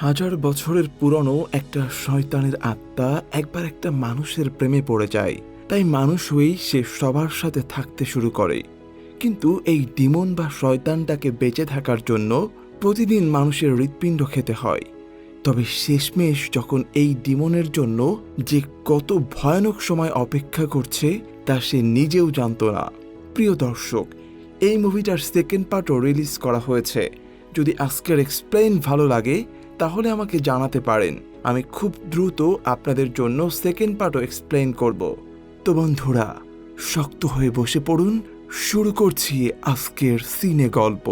হাজার বছরের পুরনো একটা শয়তানের আত্মা একবার একটা মানুষের প্রেমে পড়ে যায়। তাই মানুষ হয়েই সে সবার সাথে থাকতে শুরু করে। কিন্তু এই ডিমন বা শয়তানটাকে বেঁচে থাকার জন্য প্রতিদিন মানুষের হৃৎপিণ্ড খেতে হয়। তবে শেষমেশ যখন এই ডিমনের জন্য যে কত ভয়ানক সময় অপেক্ষা করছে, তা সে নিজেও জানতো না। প্রিয় দর্শক, এই মুভিটার সেকেন্ড পার্টও রিলিজ করা হয়েছে। যদি আজকের এক্সপ্লেন ভালো লাগে তাহলে আমাকে জানাতে পারেন। আমি খুব দ্রুত আপনাদের জন্য সেকেন্ড পার্টও এক্সপ্লেন করব। তো বন্ধুরা, শক্ত হয়ে বসে পড়ুন। শুরু করছি আজকের সিনে গল্প।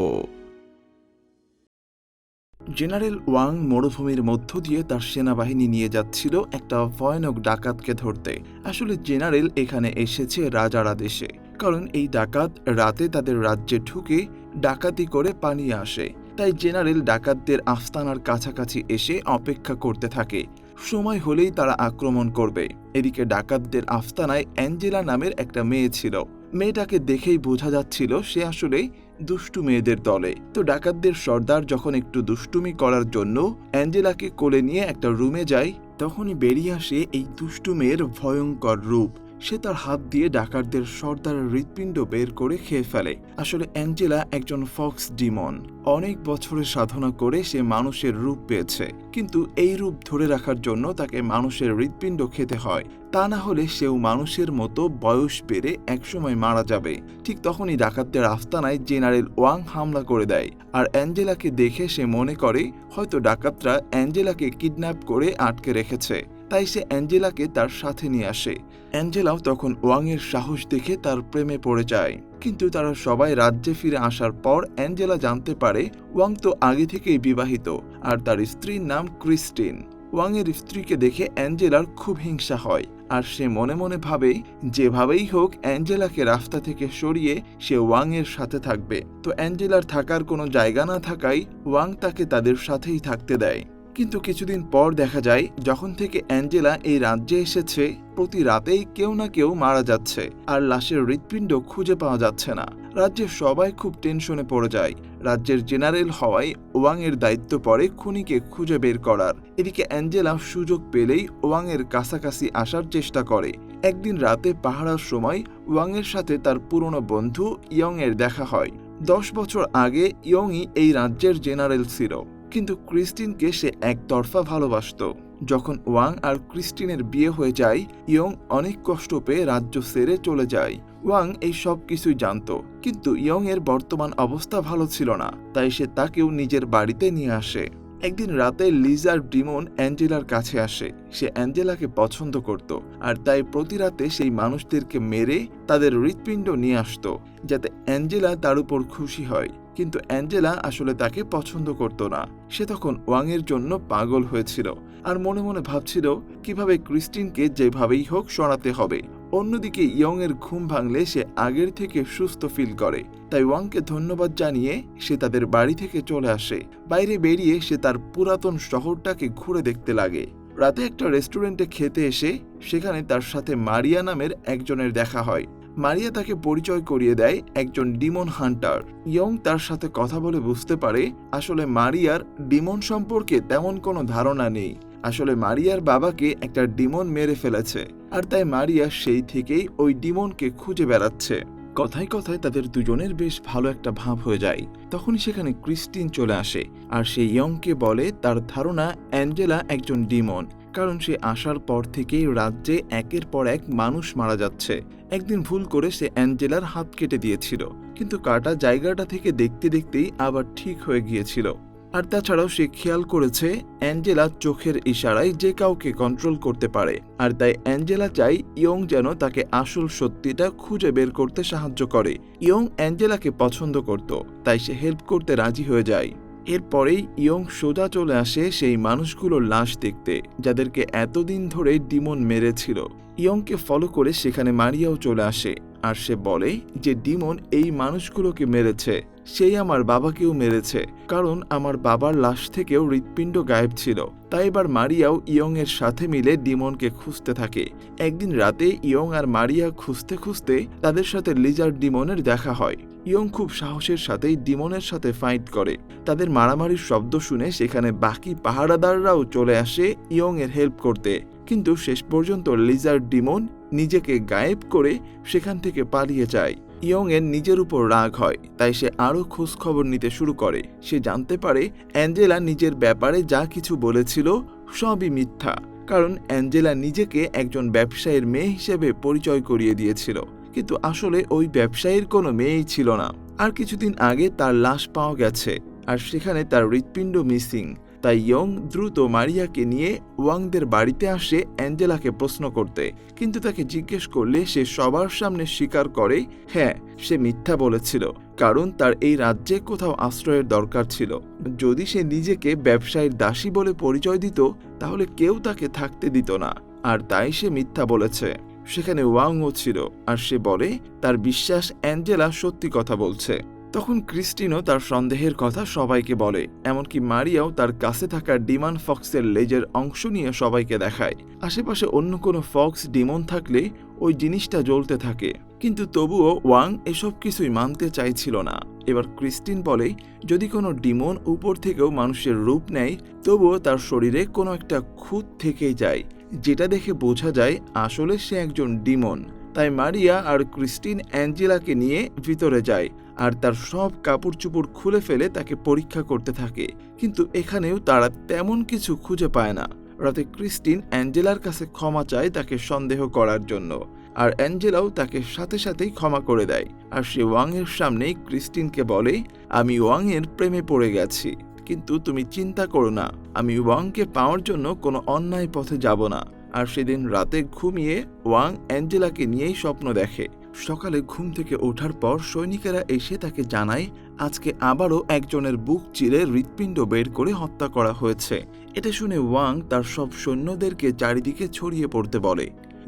জেনারেল ওয়াং মরুভূমির মধ্য দিয়ে তার সেনাবাহিনী নিয়ে যাচ্ছিল একটা ভয়ানক ডাকাতকে ধরতে। আসলে জেনারেল এখানে এসেছে রাজার আদেশে কারণ এই ডাকাত রাতে তাদের রাজ্যে ঢুকে ডাকাতি করে পালিয়ে আসে। তাই জেনারেল ডাকাতদের আস্তানার কাছাকাছি এসে অপেক্ষা করতে থাকে। সময় হলেই তারা আক্রমণ করবে। এদিকে ডাকাতদের আস্তানায় অ্যাঞ্জেলা নামের একটা মেয়ে ছিল। মেয়েটাকে দেখেই বোঝা যাচ্ছিল সে আসলেই দুষ্টু মেয়েদের দলে। তো ডাকাতদের সর্দার যখন একটু দুষ্টুমি করার জন্য অ্যাঞ্জেলাকে কোলে নিয়ে একটা রুমে যায়, তখনই বেরিয়ে আসে এই দুষ্টু মেয়ের ভয়ঙ্কর রূপ। সে তার হাত দিয়ে ডাকাতদের সর্দারের হৃৎপিণ্ড বের করে খেয়ে ফেলে। আসলে অ্যাঞ্জেলা একজন ফক্স ডিমন। অনেক বছরের সাধনা করে সে মানুষের রূপ পেয়েছে। কিন্তু এই রূপ ধরে রাখার জন্য তাকে মানুষের হৃৎপিণ্ড খেতে হয়। তা না হলে সেও মানুষের মতো বয়স বেড়ে একসময় মারা যাবে। ঠিক তখনই ডাকাতদের আস্তানায় জেনারেল ওয়াং হামলা করে দেয়। আর অ্যাঞ্জেলাকে দেখে সে মনে করে, হয়তো ডাকাতরা অ্যাঞ্জেলাকে কিডন্যাপ করে আটকে রেখেছে। তাই সে অ্যাঞ্জেলাকে তার সাথে নিয়ে আসে। অ্যাঞ্জেলাও তখন ওয়াংয়ের সাহস দেখে তার প্রেমে পড়ে যায়। কিন্তু তারা সবাই রাজ্যে ফিরে আসার পর অ্যাঞ্জেলা জানতে পারে ওয়াং তো আগে থেকেই বিবাহিত, আর তার স্ত্রীর নাম ক্রিস্টিন। ওয়াংয়ের স্ত্রীকে দেখে অ্যাঞ্জেলার খুব হিংসা হয়, আর সে মনে মনে ভাবে, যেভাবেই হোক অ্যাঞ্জেলাকে রাস্তা থেকে সরিয়ে সে ওয়াংয়ের সাথে থাকবে। তো অ্যাঞ্জেলার থাকার কোনো জায়গা না থাকায় ওয়াং তাকে তাদের সাথেই থাকতে দেয়। কিন্তু কিছুদিন পর দেখা যায়, যখন থেকে অ্যাঞ্জেলা এই রাজ্যে এসেছে, প্রতি রাতেই কেউ না কেউ মারা যাচ্ছে, আর লাশের হৃৎপিণ্ড খুঁজে পাওয়া যাচ্ছে না। রাজ্যের সবাই খুব টেনশনে পড়ে যায়। রাজ্যের জেনারেল হওয়ায় ওয়াংয়ের দায়িত্ব পড়ে খুনিকে খুঁজে বের করার। এদিকে অ্যাঞ্জেলা সুযোগ পেলেই ওয়াংয়ের কাছাকাছি আসার চেষ্টা করে। একদিন রাতে পাহারার সময় ওয়াংয়ের সাথে তার পুরনো বন্ধু ইয়ং এর দেখা হয়। দশ বছর আগে ইয়ংই এই রাজ্যের জেনারেল ছিল। কিন্তু ক্রিস্টিনকে সে একতরফা ভালোবাসত। যখন ওয়াং আর ক্রিস্টিনের বিয়ে হয়ে যায়, ইয়ং অনেক কষ্ট পেয়ে রাজ্য সেরে চলে যায়। ওয়াং এই সব কিছুই জানত, কিন্তু ইয়ং এর বর্তমান অবস্থা ভালো ছিল না, তাই সে তাকেও নিজের বাড়িতে নিয়ে আসে। একদিন রাতে লিজার ডিমন অ্যাঞ্জেলার কাছে আসে। সে অ্যাঞ্জেলাকে পছন্দ করত, আর তাই প্রতি রাতে সেই মানুষদেরকে মেরে তাদের হৃৎপিণ্ড নিয়ে আসতো, যাতে অ্যাঞ্জেলা তার উপর খুশি হয়। কিন্তু অ্যাঞ্জেলা আসলে তাকে পছন্দ করত না। সে তখন ওয়াংয়ের জন্য পাগল হয়েছিল আর মনে মনে ভাবছিল, কীভাবে ক্রিস্টিনকে যেভাবেই হোক সরাতে হবে। অন্যদিকে ইয়ং এর ঘুম ভাঙলে সে আগের থেকে সুস্থ ফিল করে। তাই ওয়াংকে ধন্যবাদ জানিয়ে সে তাদের বাড়ি থেকে চলে আসে। বাইরে বেরিয়ে সে তার পুরাতন শহরটাকে ঘুরে দেখতে লাগে। রাতে একটা রেস্টুরেন্টে খেতে এসে সেখানে তার সাথে মারিয়া নামের একজনের দেখা হয়। মারিয়া তাকে পরিচয় করিয়ে দেয় একজন ডিমন হান্টার। ইয়ং তার সাথে কথা বলে বুঝতে পারে, আসলে মারিয়ার ডিমন সম্পর্কে তেমন কোনো ধারণা নেই। আসলে মারিয়ার বাবাকে একটা ডিমন মেরে ফেলেছে, আর তাই মারিয়া সেই থেকেই ওই ডিমনকে খুঁজে বেড়াচ্ছে। কথায় কথায় তাদের দুজনের বেশ ভালো একটা ভাব হয়ে যায়। তখনই সেখানে ক্রিস্টিন চলে আসে, আর সে ইয়ংকে বলে তার ধারণা অ্যাঞ্জেলা একজন ডিমন। কারণ সে আসার পর থেকেই রাজ্যে একের পর এক মানুষ মারা যাচ্ছে। একদিন ভুল করে সে অ্যাঞ্জেলার হাত কেটে দিয়েছিল, কিন্তু কাটা জায়গাটা থেকে দেখতে দেখতেই আবার ঠিক হয়ে গিয়েছিল। আর তাছাড়াও সে খেয়াল করেছে অ্যাঞ্জেলা চোখের ইশারায় যে কাউকে কন্ট্রোল করতে পারে, আর তাই অ্যাঞ্জেলা চাই ইয়ং যেন তাকে আসল সত্যিটা খুঁজে বের করতে সাহায্য করে। ইয়ং অ্যাঞ্জেলাকে পছন্দ করত, তাই সে হেল্প করতে রাজি হয়ে যায়। এরপরেই ইয়ং সোজা চলে আসে সেই মানুষগুলোর লাশ দেখতে, যাদেরকে এতদিন ধরে ডিমন মেরেছিল। ইয়ংকে ফলো করে সেখানে মারিয়াও চলে আসে, আর সে বলে যে, ডিমন এই মানুষগুলোকে মেরেছে। সেই আমার বাবাকেও মেরেছে, কারণ আমার বাবার লাশ থেকেও হৃৎপিণ্ড গায়েব ছিল। তাই এবার মারিয়াও ইয়ং এর সাথে মিলে ডিমনকে খুঁজতে থাকে। একদিন রাতে ইয়ং আর মারিয়া খুঁজতে খুঁজতে তাদের সাথে লিজার ডিমনের দেখা হয়। ইয়ং খুব সাহসের সাথেই ডিমনের সাথে ফাইট করে। তাদের মারামারির শব্দ শুনে সেখানে বাকি পাহারাদাররাও চলে আসে ইয়ং এর হেল্প করতে। কিন্তু শেষ পর্যন্ত লিজার ডিমন নিজেকে গায়েব করে সেখান থেকে পালিয়ে যায়। ইয়ং এর নিজের উপর রাগ হয়, তাই সে আরও খোঁজ খবর নিতে শুরু করে। সে জানতে পারে, অ্যাঞ্জেলা নিজের ব্যাপারে যা কিছু বলেছিল সবই মিথ্যা, কারণ অ্যাঞ্জেলা নিজেকে একজন ব্যবসায়ীর মেয়ে হিসেবে পরিচয় করিয়ে দিয়েছিল। কিন্তু আসলে ওই ব্যবসায়ীর কোনো মেয়েই ছিল না। আর কিছুদিন আগে তার লাশ পাওয়া গেছে, আর সেখানে তার হৃৎপিণ্ড মিসিং। তাই ইয়ং দ্রুত মারিয়াকে নিয়ে ওয়াংদের বাড়িতে আসে অ্যাঞ্জেলাকে প্রশ্ন করতে। কিন্তু তাকে জিজ্ঞেস করলে সে সবার সামনে স্বীকার করে হ্যাঁ সে মিথ্যা বলেছিল, কারণ তার এই রাজ্যে কোথাও আশ্রয়ের দরকার ছিল। যদি সে নিজেকে ব্যবসায়ীর দাসী বলে পরিচয় দিত, তাহলে কেউ তাকে থাকতে দিত না। আর তাই সে মিথ্যা বলেছে। সেখানে ওয়াংও ছিল, আর সে বলে, তার বিশ্বাস অ্যাঞ্জেলা সত্যি কথা বলছে। তখন ক্রিস্টিনও তার সন্দেহের কথা সবাইকে বলে, এমনকি মারিয়াও তার কাছে থাকা ডিমান ফক্সের লেজের অংশ নিয়ে সবাইকে দেখায়। আশেপাশে অন্য কোনো ফক্স, ডিমন থাকলে ওই জিনিসটা জ্বলতে থাকে। কিন্তু তবুও ওয়াং এসব কিছুই মানতে চাইছিল না। এবার ক্রিস্টিন বলে, যদি কোনো ডিমন উপর থেকেও মানুষের রূপ নেয়, তবুও তার শরীরে কোনো একটা খুঁত থেকেই যায়। যেটা দেখে বোঝা যায়, আসলে সে একজন ডিমন। তাই মারিয়া আর ক্রিস্টিন অ্যাঞ্জেলাকে নিয়ে ভিতরে যায়। আর তার সব কাপড় চুপড় খুলে ফেলে তাকে পরীক্ষা করতে থাকে। কিন্তু এখানেও তারা তেমন কিছু খুঁজে পায় না। রাতে ক্রিস্টিন অ্যাঞ্জেলার কাছে ক্ষমা চায় তাকে সন্দেহ করার জন্য। আর অ্যাঞ্জেলাও তাকে সাথে সাথেই ক্ষমা করে দেয়। আর সে ওয়াংয়ের সামনেই ক্রিস্টিনকে বলে, আমি ওয়াংয়ের প্রেমে পড়ে গেছি। কিন্তু তুমি চিন্তা করো না, আমি ওয়াংকে পাওয়ার জন্য কোনো অন্যায় পথে যাব না। আর সেদিন রাতে ঘুমিয়ে ওয়াং অ্যাঞ্জেলাকে নিয়েই স্বপ্ন দেখে। সকালে ঘুম থেকে ওঠার পর সৈনিকেরা এসে তাকে জানায়, আজকে আবারও একজনের বুক চিরে হৃৎপিণ্ড বের করে হত্যা করা হয়েছে। এটা শুনে ওয়াং তার সব সৈন্যদেরকে চারিদিকে ছড়িয়ে পড়তে বলে,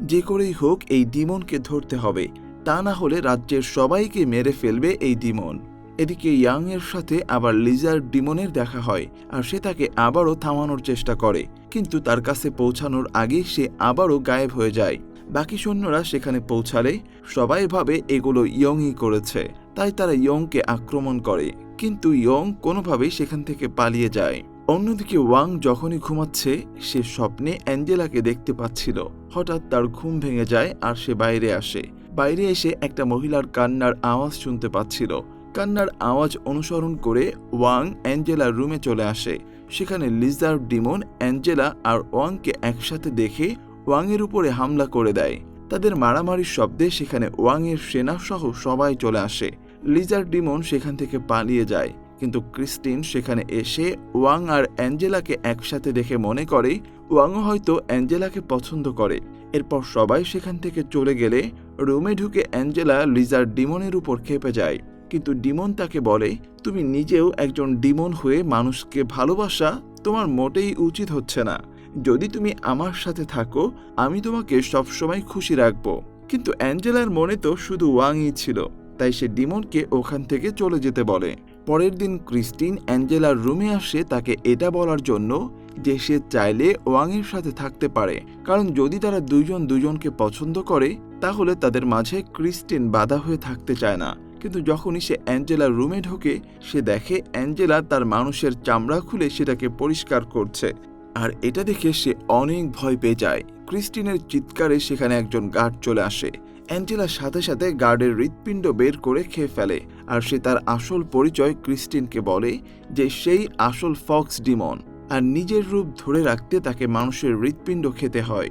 যে করেই হোক এই ডিমনকে ধরতে হবে, তা না হলে রাজ্যের সবাইকে মেরে ফেলবে এই ডিমন। এদিকে ইয়াং এর সাথে আবার লিজার ডিমনের দেখা হয় আর সে তাকে আবারও থামানোর চেষ্টা করে, কিন্তু তার কাছে পৌঁছানোর আগে সে আবারও গায়েব হয়ে যায়। বাকি সৈন্যরা সেখানে পৌঁছালে সবাই ভাবে এগুলো ইয়ংই করেছে। তাই তারা ইয়ংকে আক্রমণ করে। কিন্তু ইয়ং কোনোভাবেই সেখান থেকে পালিয়ে যায়। অন্যদিকে ওয়াং যখনই ঘুমাচ্ছে, সে স্বপ্নে অ্যাঞ্জেলাকে দেখতে পাচ্ছিল। হঠাৎ তার ঘুম ভেঙে যায় আর সে বাইরে আসে। বাইরে এসে একটা মহিলার কান্নার আওয়াজ শুনতে পাচ্ছিল। কান্নার আওয়াজ অনুসরণ করে ওয়াং অ্যাঞ্জেলার রুমে চলে আসে। সেখানে লিজার ডিমন, অ্যাঞ্জেলা আর ওয়াংকে একসাথে দেখে ওয়াংয়ের উপরে হামলা করে দেয়। তাদের মারামারির শব্দে সেখানে ওয়াংয়ের সেনা সহ সবাই চলে আসে। লিজার ডিমন সেখান থেকে পালিয়ে যায়, কিন্তু ক্রিস্টিন সেখানে এসে ওয়াং আর অ্যাঞ্জেলাকে একসাথে দেখে মনে করে, ওয়াংও হয়তো অ্যাঞ্জেলাকে পছন্দ করে। এরপর সবাই সেখান থেকে চলে গেলে রুমে ঢুকে অ্যাঞ্জেলা লিজার ডিমনের উপর খেপে যায়। কিন্তু ডিমন তাকে বলে, তুমি নিজেও একজন ডিমন হয়ে মানুষকে ভালোবাসা, তোমার মোটেই উচিত হচ্ছে না। যদি তুমি আমার সাথে থাকো, আমি তোমাকে সবসময় খুশি রাখব। কিন্তু অ্যাঞ্জেলার মনে তো শুধু ওয়াংই ছিল, তাই সে ডিমনকে ওখান থেকে চলে যেতে বলে। পরের দিন ক্রিস্টিন অ্যাঞ্জেলার রুমে আসে তাকে এটা বলার জন্য যে সে চাইলে ওয়াংয়ের সাথে থাকতে পারে। কারণ যদি তারা দুইজন দুজনকে পছন্দ করে, তাহলে তাদের মাঝে ক্রিস্টিন বাধা হয়ে থাকতে চায় না। কিন্তু যখনই সে অ্যাঞ্জেলার রুমে ঢোকে, সে দেখে অ্যাঞ্জেলা তার মানুষের চামড়া খুলে সেটাকে পরিষ্কার করছে। আর এটা দেখে সে অনেক ভয় পেয়ে যায়। ক্রিস্টিনের চিৎকারে সেখানে একজন গার্ড চলে আসে। অ্যাঞ্জেলার সাথে সাথে গার্ডের হৃৎপিণ্ড বের করে খেয়ে ফেলে আর সে তার আসল পরিচয় ক্রিস্টিনকে বলে যে সেই আসল ফক্স ডিমন আর নিজের রূপ ধরে রাখতে তাকে মানুষের হৃৎপিণ্ড খেতে হয়।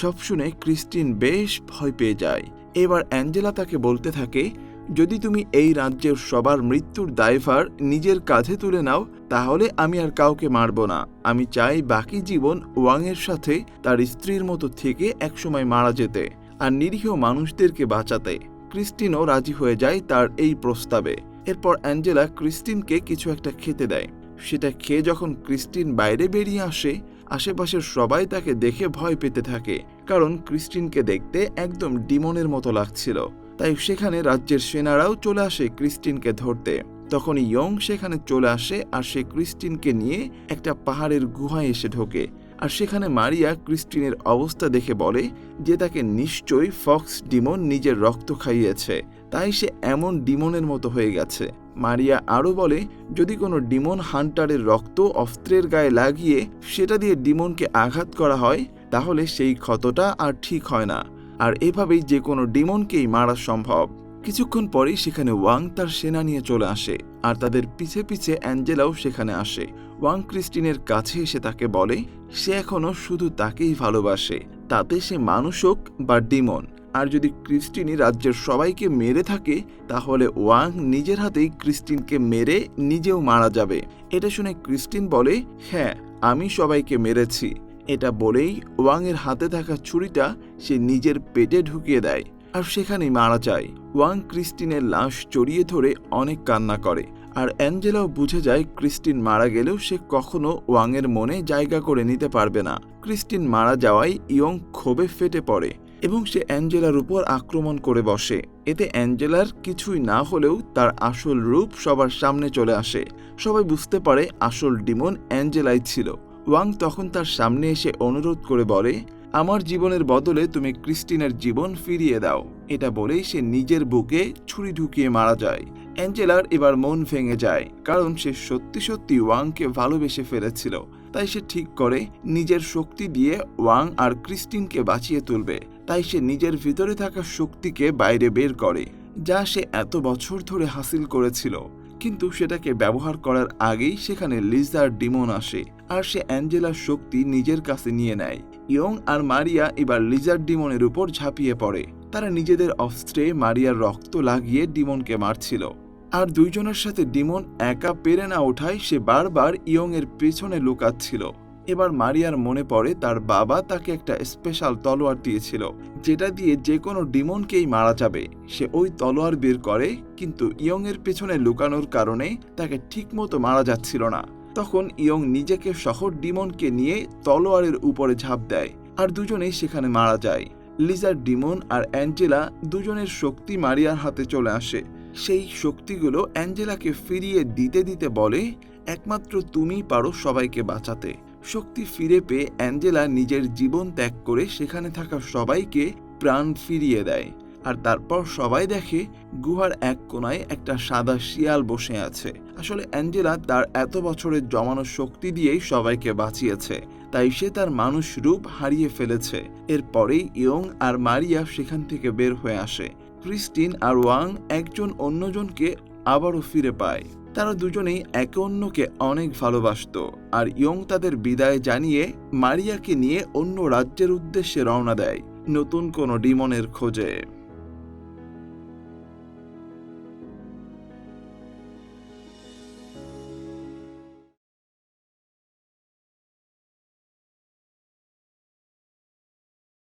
সব শুনে ক্রিস্টিন বেশ ভয় পেয়ে যায়। এবার অ্যাঞ্জেলা তাকে বলতে থাকে যদি তুমি এই রাজ্যের সবার মৃত্যুর দায়ভার নিজের কাঁধে তুলে নাও, তাহলে আমি আর কাউকে মারব না। আমি চাই বাকি জীবন ওয়াংয়ের সাথে তার স্ত্রীর মতো থেকে একসময় মারা যেতে আর নিরীহ মানুষদেরকে বাঁচাতে। ক্রিস্টিনও রাজি হয়ে যায় তার এই প্রস্তাবে। এরপর অ্যাঞ্জেলা ক্রিস্টিনকে কিছু একটা খেতে দেয়। সেটা খেয়ে যখন ক্রিস্টিন বাইরে বেরিয়ে আসে, আশেপাশের সবাই তাকে দেখে ভয় পেতে থাকে, কারণ ক্রিস্টিনকে দেখতে একদম ডিমনের মতো লাগছিল। তাই সেখানে রাজ্যের সেনারাও চলে আসে ক্রিস্টিনকে ধরতে। তখন ইয়ং সেখানে চলে আসে আর সে ক্রিস্টিনকে নিয়ে একটা পাহাড়ের গুহায় এসে ঢোকে। আর সেখানে মারিয়া ক্রিস্টিনের অবস্থা দেখে বলে যে তাকে নিশ্চয়ই ফক্স ডিমন নিজের রক্ত খাইয়েছে। তাই সে এমন ডিমনের মতো হয়ে গেছে। মারিয়া আরও বলে, যদি কোনো ডিমন হান্টারের রক্ত অস্ত্রের গায়ে লাগিয়ে সেটা দিয়ে ডিমনকে আঘাত করা হয়, তাহলে সেই ক্ষতটা আর ঠিক হয় না। আর এভাবেই যে কোনো ডিমনকেই মারা সম্ভব। কিছুক্ষণ পরেই সেখানে ওয়াং তার সেনা নিয়ে চলে আসে আর তাদের পিছে পিছে অ্যাঞ্জেলাও সেখানে আসে। ওয়াং ক্রিস্টিনের কাছে এসে তাকে বলে, সে এখনও শুধু তাকেই ভালোবাসে। তাতে সে মানুষ হোক বা ডিমন। আর যদি ক্রিস্টিনি রাজ্যের সবাইকে মেরে থাকে, তাহলে ওয়াং নিজের হাতেই ক্রিস্টিনকে মেরে নিজেও মারা যাবে। এটা শুনে ক্রিস্টিন বলে হ্যাঁ আমি সবাইকে মেরেছি। এটা বলেই ওয়াংয়ের হাতে থাকা ছুরিটা সে নিজের পেটে ঢুকিয়ে দেয় আর সেখানেই মারা যায়। ওয়াং ক্রিস্টিনের লাশ জড়িয়ে ধরে অনেক কান্না করে। আর অ্যাঞ্জেলাও বুঝে যায় ক্রিস্টিন মারা গেলেও সে কখনো ওয়াংয়ের মনে জায়গা করে নিতে পারবে না। ক্রিস্টিন মারা যাওয়ায় ইয়ং ক্ষোভে ফেটে পড়ে এবং সে অ্যাঞ্জেলার উপর আক্রমণ করে বসে। এতে অ্যাঞ্জেলার কিছুই না হলেও তার আসল রূপ সবার সামনে চলে আসে। সবাই বুঝতে পারে আসল ডিমন অ্যাঞ্জেলাই ছিল। ওয়াং তখন তার সামনে এসে অনুরোধ করে বলে, আমার জীবনের বদলে তুমি ক্রিস্টিনের জীবন ফিরিয়ে দাও। এটা বলেই সে নিজের বুকে ছুরি ঢুকিয়ে মারা যায়। অ্যাঞ্জেলার এবার মন ভেঙে যায়, কারণ সে সত্যি সত্যি ওয়াংকে ভালোবেসে ফেলেছিল। তাই সে ঠিক করে নিজের শক্তি দিয়ে ওয়াং আর ক্রিস্টিনকে বাঁচিয়ে তুলবে। তাই সে নিজের ভিতরে থাকা শক্তিকে বাইরে বের করে, যা সে এত বছর ধরে হাসিল করেছিল। কিন্তু সেটাকে ব্যবহার করার আগেই সেখানে লিজার ডিমন আসে। আর সে অ্যাঞ্জেলার শক্তি নিজের কাছে নিয়ে নেয়। ইয়ং আর মারিয়া এবার লিজার ডিমনের উপর ঝাঁপিয়ে পড়ে। তারা নিজেদের অস্ত্রে মারিয়ার রক্ত লাগিয়ে ডিমনকে মারছিল। আর দুইজনের সাথে ডিমন একা পেরে না ওঠায় সে বারবার ইয়ং এর পেছনে লুকাচ্ছিল। এবার মারিয়ার মনে পড়ে তার বাবা তাকে একটা স্পেশাল তলোয়ার দিয়েছিল, যেটা দিয়ে যে কোনো ডিমনকেই মারা যাবে। সে ওই তলোয়ার বের করে, কিন্তু ইয়ং এর পেছনে লুকানোর কারণে তাকে ঠিকমতো মারা যাচ্ছিল না। তখন ইয়ং নিজেকে শহর ডিমনকে নিয়ে তলোয়ারের উপরে ঝাঁপ দেয় আর দুজনেই সেখানে মারা যায়। লিজার ডিমন আর অ্যাঞ্জেলা দুজনের শক্তি মারিয়ার হাতে চলে আসে। সেই শক্তিগুলো অ্যাঞ্জেলাকে ফিরিয়ে দিতে দিতে বলে, একমাত্র তুমিই পারো সবাইকে বাঁচাতে। শক্তি ফিরে পেয়ে অ্যাঞ্জেলা নিজের জীবন ত্যাগ করে সেখানে থাকা সবাইকে প্রাণ ফিরিয়ে দেয়। আর তারপর সবাই দেখে গুহার এক কোনায় একটা সাদা শিয়াল বসে আছে। আসলে অ্যাঞ্জেলা তার এত বছরের জমানো শক্তি দিয়েই সবাইকে বাঁচিয়েছে। তাই সে তার মানুষ রূপ হারিয়ে ফেলেছে। এরপরেই ইয়ং আর মারিয়া সেখান থেকে বের হয়ে আসে। ক্রিস্টিন আর ওয়াং একজন অন্যজনকে আবারও ফিরে পায়। তারা দুজনেই একে অন্যকে অনেক ভালোবাসত। আর ইয়ং তাদের বিদায় জানিয়ে মারিয়াকে নিয়ে অন্য রাজ্যের উদ্দেশ্যে রওনা দেয়। নতুন কোনো ডিমনের খোঁজে।